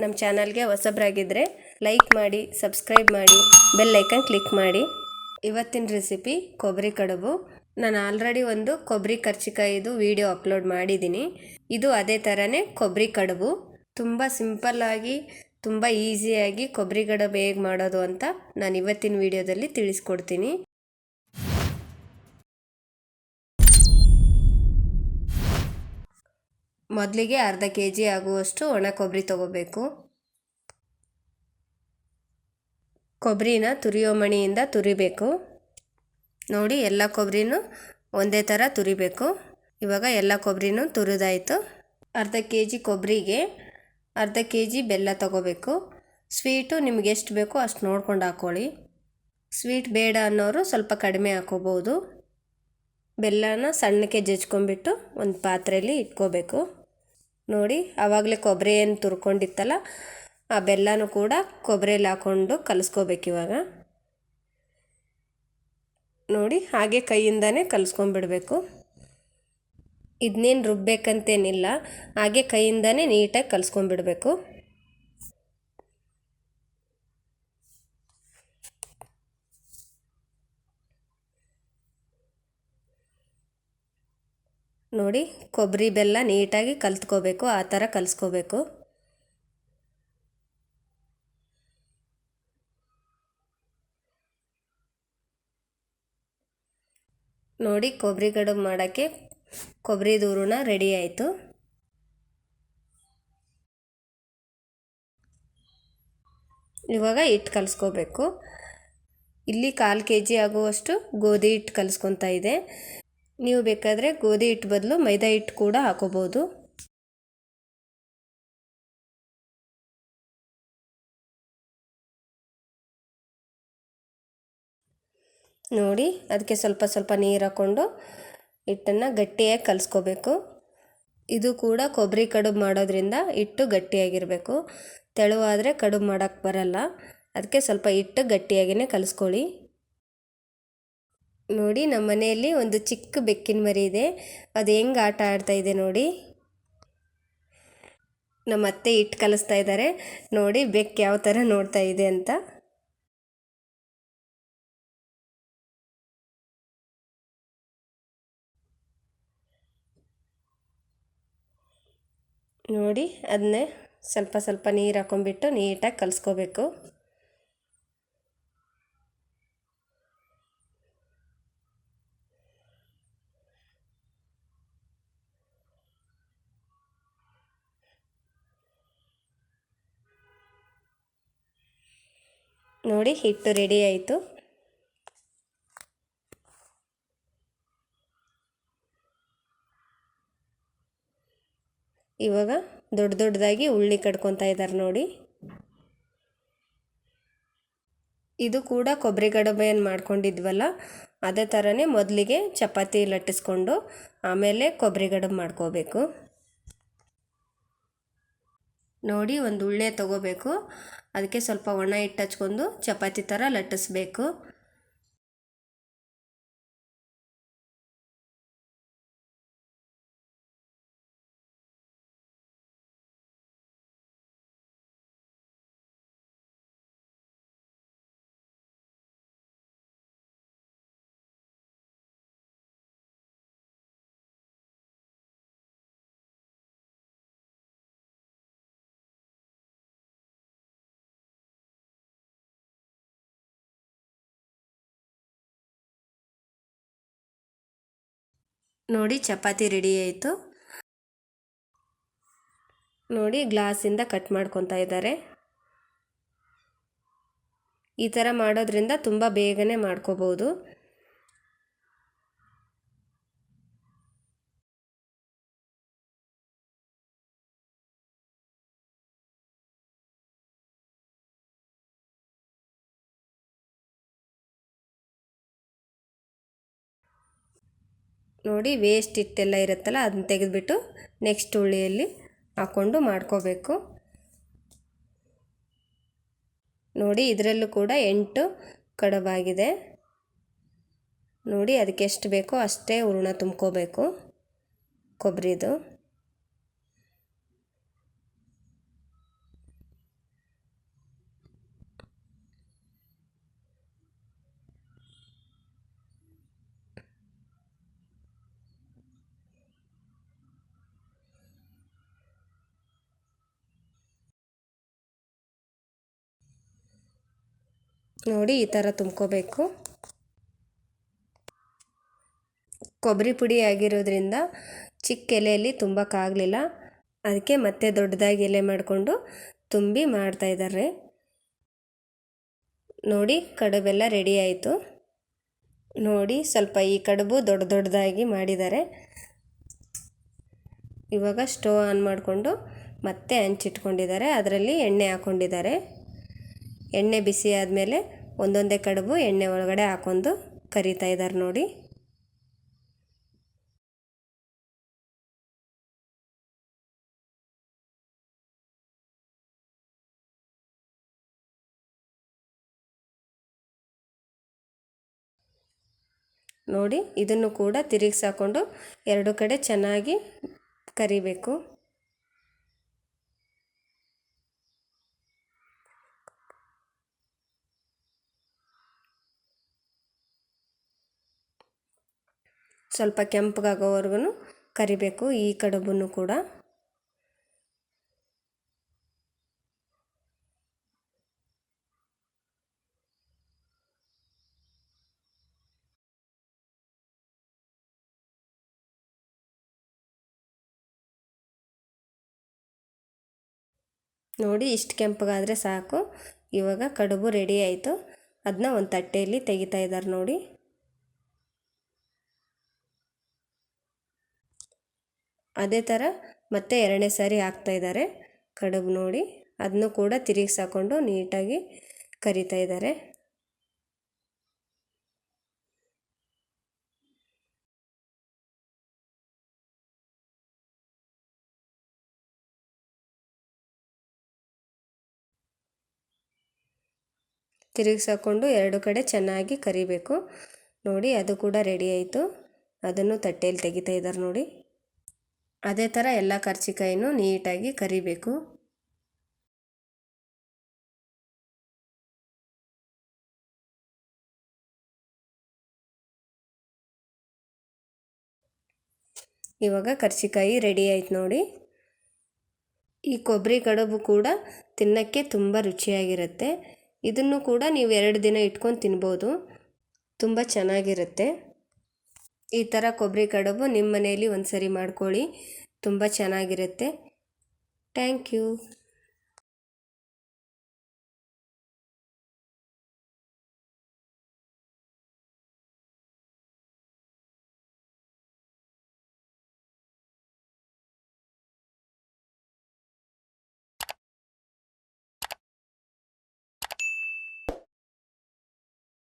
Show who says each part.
Speaker 1: ನಮ್ಮ ಚಾನಲ್ಗೆ ಹೊಸಬ್ರಾಗಿದ್ದರೆ ಲೈಕ್ ಮಾಡಿ, ಸಬ್ಸ್ಕ್ರೈಬ್ ಮಾಡಿ, ಬೆಲ್ ಕ್ಲಿಕ್ ಮಾಡಿ. ಇವತ್ತಿನ ರೆಸಿಪಿ ಕೊಬ್ಬರಿ ಕಡುಬು. ನಾನು ಆಲ್ರೆಡಿ ಒಂದು ಕೊಬ್ಬರಿ ಕರ್ಚಿಕಾಯಿದು ವಿಡಿಯೋ ಅಪ್ಲೋಡ್ ಮಾಡಿದ್ದೀನಿ. ಇದು ಅದೇ ಥರನೇ ಕೊಬ್ಬರಿ ಕಡುಬು. ತುಂಬ ಸಿಂಪಲ್ಲಾಗಿ ತುಂಬ ಈಸಿಯಾಗಿ ಕೊಬ್ಬರಿ ಕಡುಬು ಹೇಗೆ ಮಾಡೋದು ಅಂತ ನಾನು ಇವತ್ತಿನ ವಿಡಿಯೋದಲ್ಲಿ ತಿಳಿಸ್ಕೊಡ್ತೀನಿ. ಮೊದಲಿಗೆ ಅರ್ಧ ಕೆ ಜಿ ಆಗುವಷ್ಟು ಒಣ ಕೊಬ್ಬರಿ ತಗೋಬೇಕು. ಕೊಬ್ಬರಿನ ತುರಿಯೋ ಮಣಿಯಿಂದ ತುರಿಬೇಕು. ನೋಡಿ, ಎಲ್ಲ ಕೊಬ್ಬರಿನೂ ಒಂದೇ ಥರ ತುರಿಬೇಕು. ಇವಾಗ ಎಲ್ಲ ಕೊಬ್ಬರಿನೂ ತುರಿದಾಯಿತು. ಅರ್ಧ ಕೆ ಜಿ ಕೊಬ್ಬರಿಗೆ ಅರ್ಧ ಕೆ ಜಿ ಬೆಲ್ಲ ತಗೋಬೇಕು. ಸ್ವೀಟು ನಿಮ್ಗೆ ಎಷ್ಟು ಬೇಕೋ ಅಷ್ಟು ನೋಡ್ಕೊಂಡು ಹಾಕ್ಕೊಳ್ಳಿ ಸ್ವೀಟ್ ಬೇಡ ಅನ್ನೋರು ಸ್ವಲ್ಪ ಕಡಿಮೆ ಹಾಕೋಬೋದು. ಬೆಲ್ಲನ ಸಣ್ಣಕ್ಕೆ ಜಜ್ಕೊಂಬಿಟ್ಟು ಒಂದು ಪಾತ್ರೆಯಲ್ಲಿ ಇಟ್ಕೋಬೇಕು. ನೋಡಿ ಆವಾಗಲೇ ಕೊಬ್ಬರಿ ಏನು ತುರ್ಕೊಂಡಿತ್ತಲ್ಲ, ಆ ಬೆಲ್ಲನೂ ಕೂಡ ಕೊಬ್ಬರಿಯಲ್ಲಿ ಹಾಕ್ಕೊಂಡು ಕಲಿಸ್ಕೋಬೇಕು ಇವಾಗ. ನೋಡಿ, ಹಾಗೆ ಕೈಯಿಂದನೇ ಕಲಿಸ್ಕೊಂಡ್ಬಿಡ್ಬೇಕು. ಇದನ್ನೇನು ರುಬ್ಬೇಕಂತೇನಿಲ್ಲ, ಹಾಗೆ ಕೈಯಿಂದನೇ ನೀಟಾಗಿ ಕಲಿಸ್ಕೊಂಡ್ಬಿಡ್ಬೇಕು. ನೋಡಿ ಕೊಬ್ಬರಿ ಬೆಲ್ಲ ನೀಟಾಗಿ ಕಲ್ತ್ಕೋಬೇಕು, ಆ ಥರ ಕಲಿಸ್ಕೋಬೇಕು. ನೋಡಿ ಕೊಬ್ಬರಿ ಕಡುಬು ಮಾಡೋಕ್ಕೆ ಕೊಬ್ಬರಿ ದೂರುಣ ರೆಡಿ ಆಯಿತು. ಇವಾಗ ಹಿಟ್ಟು ಕಲಿಸ್ಕೋಬೇಕು. ಇಲ್ಲಿ ಕಾಲು ಕೆ ಜಿ ಆಗುವಷ್ಟು ಗೋಧಿ ಹಿಟ್ಟು ಕಲಿಸ್ಕೊತಾ ಇದೆ. ನೀವು ಬೇಕಾದರೆ ಗೋಧಿ ಹಿಟ್ಟು ಬದಲು ಮೈದಾ ಹಿಟ್ಟು ಕೂಡ ಹಾಕೋಬೋದು. ನೋಡಿ, ಅದಕ್ಕೆ ಸ್ವಲ್ಪ ಸ್ವಲ್ಪ ನೀರು ಹಾಕ್ಕೊಂಡು ಹಿಟ್ಟನ್ನು ಗಟ್ಟಿಯಾಗಿ ಕಲಿಸ್ಕೋಬೇಕು. ಇದು ಕೂಡ ಕೊಬ್ಬರಿ ಕಡುಬು ಮಾಡೋದ್ರಿಂದ ಹಿಟ್ಟು ಗಟ್ಟಿಯಾಗಿರಬೇಕು. ತೆಳುವಾದರೆ ಕಡುಬು ಮಾಡೋಕ್ಕೆ ಬರಲ್ಲ. ಅದಕ್ಕೆ ಸ್ವಲ್ಪ ಹಿಟ್ಟು ಗಟ್ಟಿಯಾಗಿಯೇ ಕಲಿಸ್ಕೊಳ್ಳಿ. ನೋಡಿ ನಮ್ಮ ಮನೆಯಲ್ಲಿ ಒಂದು ಚಿಕ್ಕ ಬೆಕ್ಕಿನ ಮರಿ ಇದೆ. ಅದು ಹೆಂಗೆ ಆಟ ಆಡ್ತಾ ಇದೆ ನೋಡಿ. ನಮ್ಮ ಅತ್ತೆ ಇಟ್ಟು ಕಲಿಸ್ತಾ ಇದ್ದಾರೆ ನೋಡಿ ಬೆಕ್ಕು ಯಾವ ಥರ ನೋಡ್ತಾ ಇದೆ ಅಂತ. ನೋಡಿ ಅದನ್ನೇ ಸ್ವಲ್ಪ ಸ್ವಲ್ಪ ನೀರು ಹಾಕೊಂಡ್ಬಿಟ್ಟು ನೀಟಾಗಿ ಕಲಿಸ್ಕೋಬೇಕು. ನೋಡಿ ಹಿಟ್ಟು ರೆಡಿ ಆಯಿತು. ಇವಾಗ ದೊಡ್ಡ ದೊಡ್ಡದಾಗಿ ಉಳ್ಳಿ ಕಟ್ಕೊತಾ ಇದ್ದಾರೆ ನೋಡಿ. ಇದು ಕೂಡ ಕೊಬ್ಬರಿ ಗಡಬೆಯನ್ನು ಮಾಡ್ಕೊಂಡಿದ್ವಲ್ಲ, ಅದೇ ಥರನೇ ಮೊದಲಿಗೆ ಚಪಾತಿ ಲಟ್ಟಿಸ್ಕೊಂಡು ಆಮೇಲೆ ಕೊಬ್ಬರಿ ಗಡಬು ಮಾಡ್ಕೋಬೇಕು. ನೋಡಿ ಒಂದು ಉಳ್ಳೆ ತೊಗೋಬೇಕು. ಅದಕ್ಕೆ ಸ್ವಲ್ಪ ಒಣ ಹಿಟ್ಟು ಹಚ್ಕೊಂಡು ಚಪಾತಿ ಥರ ಲಟ್ಟಿಸ್ಬೇಕು. ನೋಡಿ ಚಪಾತಿ ರೆಡಿ ಆಯಿತು. ನೋಡಿ ಗ್ಲಾಸಿಂದ ಕಟ್ ಮಾಡ್ಕೊತಾ ಇದ್ದಾರೆ. ಈ ಥರ ಮಾಡೋದ್ರಿಂದ ತುಂಬ ಬೇಗನೆ ಮಾಡ್ಕೋಬೋದು ನೋಡಿ ವೇಸ್ಟ್ ಹಿಟ್ಟೆಲ್ಲ ಇರುತ್ತಲ್ಲ ಅದನ್ನ ತೆಗೆದುಬಿಟ್ಟು ನೆಕ್ಸ್ಟ್ ಹುಳಿಯಲ್ಲಿ ಹಾಕ್ಕೊಂಡು ಮಾಡ್ಕೋಬೇಕು. ನೋಡಿ ಇದರಲ್ಲೂ ಕೂಡ ಎಂಟು ಕಡವಾಗಿದೆ. ನೋಡಿ ಅದಕ್ಕೆ ಎಷ್ಟು ಬೇಕೋ ಅಷ್ಟೇ ಹೂರ್ಣ ತುಂಬ್ಕೋಬೇಕು. ಕೊಬ್ಬರಿದು ನೋಡಿ ಈ ಥರ ತುಂಬ್ಕೋಬೇಕು. ಕೊಬ್ಬರಿ ಪುಡಿ ಆಗಿರೋದ್ರಿಂದ ಚಿಕ್ಕ ಎಲೆಯಲ್ಲಿ ತುಂಬಕ್ಕಾಗಲಿಲ್ಲ ಅದಕ್ಕೆ ಮತ್ತೆ ದೊಡ್ಡದಾಗಿ ಎಲೆ ಮಾಡಿಕೊಂಡು ತುಂಬಿ ಮಾಡ್ತಾಯಿದ್ದಾರೆ ನೋಡಿ ಕಡುಬೆಲ್ಲ ರೆಡಿ ಆಯಿತು. ನೋಡಿ ಸ್ವಲ್ಪ ಈ ಕಡುಬು ದೊಡ್ಡ ದೊಡ್ಡದಾಗಿ ಮಾಡಿದ್ದಾರೆ. ಇವಾಗ ಸ್ಟೋವ್ ಆನ್ ಮಾಡಿಕೊಂಡು ಮತ್ತೆ ಹಂಚಿಟ್ಕೊಂಡಿದ್ದಾರೆ. ಅದರಲ್ಲಿ ಎಣ್ಣೆ ಹಾಕ್ಕೊಂಡಿದ್ದಾರೆ ಎಣ್ಣೆ ಬಿಸಿ ಆದಮೇಲೆ ಒಂದೊಂದೇ ಕಡುಬು ಎಣ್ಣೆ ಒಳಗಡೆ ಹಾಕೊಂಡು ಕರಿತಾ ಇದ್ದಾರೆ ನೋಡಿ. ನೋಡಿ, ಇದನ್ನು ಕೂಡ ತಿರುಗಿಸಾಕೊಂಡು ಎರಡು ಕಡೆ ಚೆನ್ನಾಗಿ ಕರಿಬೇಕು. ಸ್ವಲ್ಪ ಕೆಂಪಗಾಗೋವರೆಗೂ ಕರಿಬೇಕು, ಈ ಕಡುಬನ್ನು ಕೂಡ. ನೋಡಿ, ಇಷ್ಟು ಕೆಂಪಗಾದರೆ ಸಾಕು. ಇವಾಗ ಕಡುಬು ರೆಡಿ ಆಯಿತು. ಅದನ್ನ ಒಂದು ತಟ್ಟೆಯಲ್ಲಿ ತೆಗಿತಾ ಇದ್ದಾರೆ ನೋಡಿ. ಅದೇ ಥರ ಮತ್ತೆ ಎರಡನೇ ಸಾರಿ ಹಾಕ್ತಾ ಇದ್ದಾರೆ. ಕಡುಬು ನೋಡಿ. ಅದನ್ನು ಕೂಡ ತಿರುಗಿಸಾಕೊಂಡು ನೀಟಾಗಿ ಕರಿತಾ ಇದ್ದಾರೆ. ತಿರುಗಿಸಾಕೊಂಡು ಎರಡು ಕಡೆ ಚೆನ್ನಾಗಿ ಕರಿಬೇಕು. ನೋಡಿ, ಅದು ಕೂಡ ರೆಡಿ ಆಯಿತು. ಅದನ್ನು ತಟ್ಟೆಯಲ್ಲಿ ತೆಗಿತಾ ಇದ್ದಾರೆ ನೋಡಿ. ಅದೇ ಥರ ಎಲ್ಲ ಕರ್ಜಿಕಾಯಿನೂ ನೀಟಾಗಿ ಕರಿಬೇಕು. ಇವಾಗ ಕರ್ಚಿಕಾಯಿ ರೆಡಿ ಆಯ್ತು ನೋಡಿ. ಈ ಕೊಬ್ಬರಿ ಕಡುಬು ಕೂಡ ತಿನ್ನೋಕ್ಕೆ ತುಂಬ ರುಚಿಯಾಗಿರುತ್ತೆ. ಇದನ್ನು ಕೂಡ ನೀವು ಎರಡು ದಿನ ಇಟ್ಕೊಂಡು ತಿನ್ಬೋದು. ತುಂಬ ಚೆನ್ನಾಗಿರುತ್ತೆ. ಈ ಥರ ಕೊಬ್ಬರಿ ಕಡುಬು ನಿಮ್ಮ ಮನೆಯಲ್ಲಿ ಒಂದು ಸರಿ ಮಾಡ್ಕೊಳ್ಳಿ. ತುಂಬ ಚೆನ್ನಾಗಿರುತ್ತೆ. Thank you